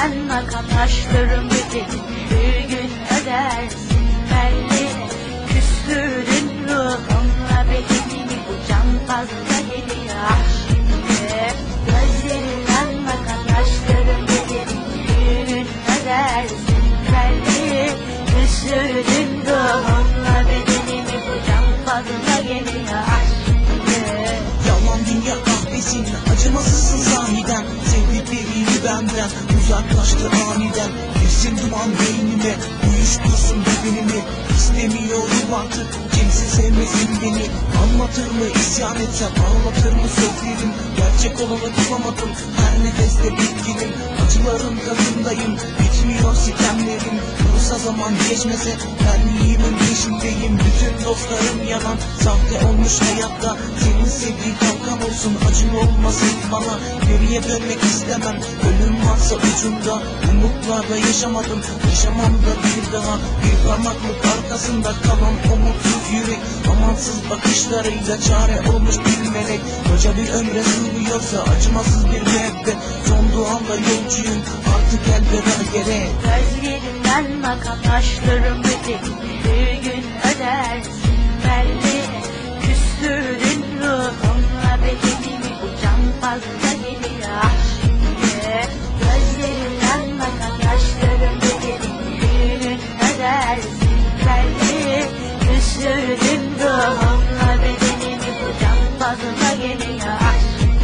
Akan taşların bedelini bir gün ödersin Uzaklaştı aniden. Girsin duman beynime. Uyuştursun bedenimi İstemiyorum artık. Kimse sevmesin beni. Anlatır mı isyan etsem Ağlatır mı sözlerim Gerçek olanı bulamadım. Her nefeste bitkinim. Acıların tadındayım. Bitmiyor sitemlerim. Dursa zaman geçmese Benliğimin peşindeyim. Bütün dostlarım yalan. Sahte olmuş hayatta Senin sevdiğin kalkan olsun. Acın olmasın bana. Geriye dönmek istemem. Ölüm varsa ucunda Umutlarla yaşamadım. Yaşamam da bir daha. Bir parmaklık arkasında kalan umutsuz yürek. Amansız bakışlarıyla çare olmuş bir melek. Koca bir ömre sığmıyorsa acımasız bir müebbet Son anda yolcuyum. Artık elveda gerek. Gözlerinden akan taşların bedelini bir gün ödersin belli. Küstürdün ruhumla bedenimi bu can fazla geliyor. Ah şimdi Gözlerinden akan taşların bedelini bir gün ödersin belli. Küstürdün ruhumla bedenimi bu can fazla geliyor. Ah şimdi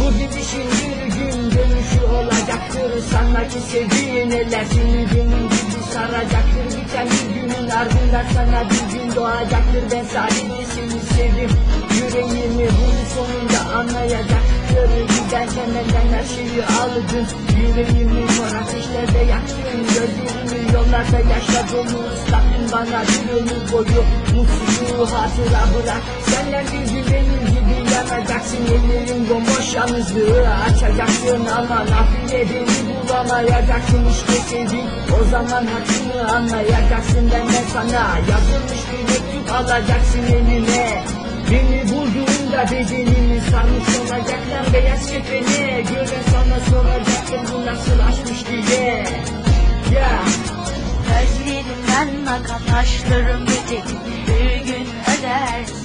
Bu gün dönüşü olacaktır. Sanma ki sevdiğin eller seni benim gibi saracaktır. Biten bir günün ardından sana bir gün doğacaktır Ben sadece sevdim Yüreğimi bunun sonunda anlayacaktır Giderken benden her şeyi aldın Yüreğimi mor ateşlerde yaktın Gözlerimi yollarda yaşla dolu. Islattın Bana bir ömür boyu mutsuzluğu hatıra bırak. Senden bir gün benim gibi yanacaksın Ellerin bomboş yalnızlığı açacaksın Ama nafile beni bulamayacaksın işte sevdiğin O zaman hakkını anlayacaksın Benden sana yazılmış bir mektup alacaksın eline Beni bulduğunda bedenimi sarmış olacaklar beyaz kefene Gören sana soracaktır bu nasıl aşmış diye Yeah Gözlerinden akan taşların bedelini bir gün ödersin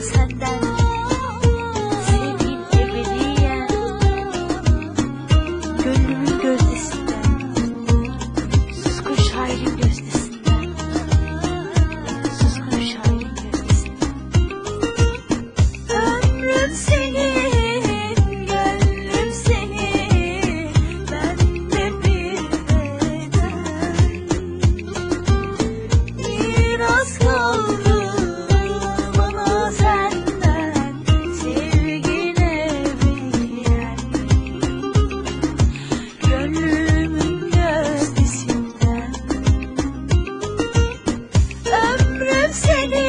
sadar Sing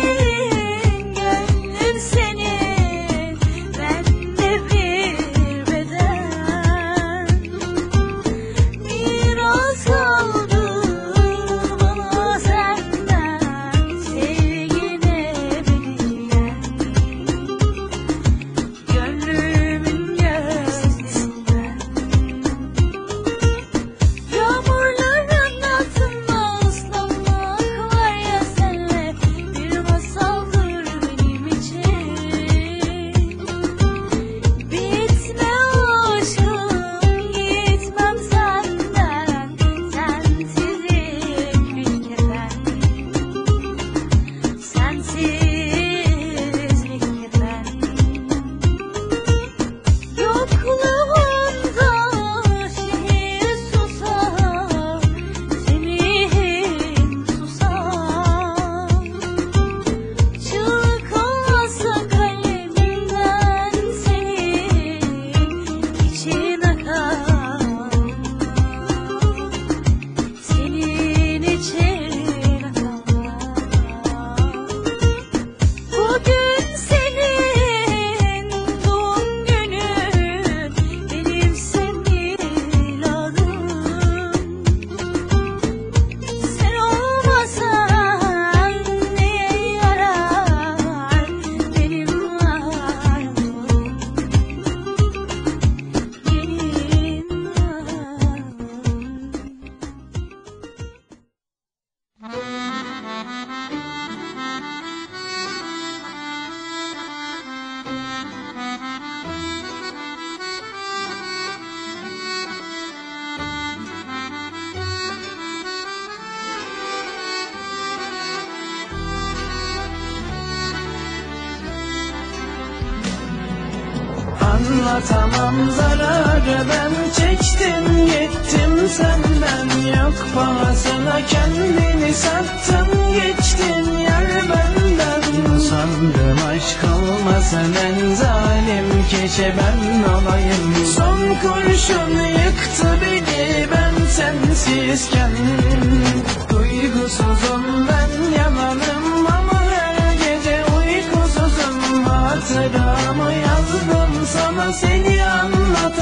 anlatamam zararı ben çektim gittim senden yok. Pahasına kendini sattın geçtin yer benden. Sandım aşk olmasa ben zalim keçe ben olayım. Son kurşun yıktı beni ben sensizken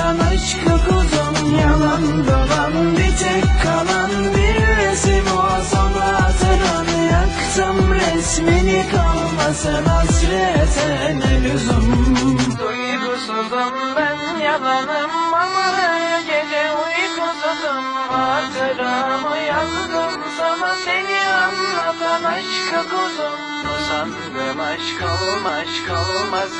anlatan aşkı kuzum yalan dolan bir tek kalan bir resim o. Son hatıran yaktım resmini kalmasın hasrete ne lüzum? Duygusuzum ben yalanım ama gece uykusuzum. Hatıramı yazdım sana seni anlatan aşkı kuzum sandım aşk olma aşk olmaz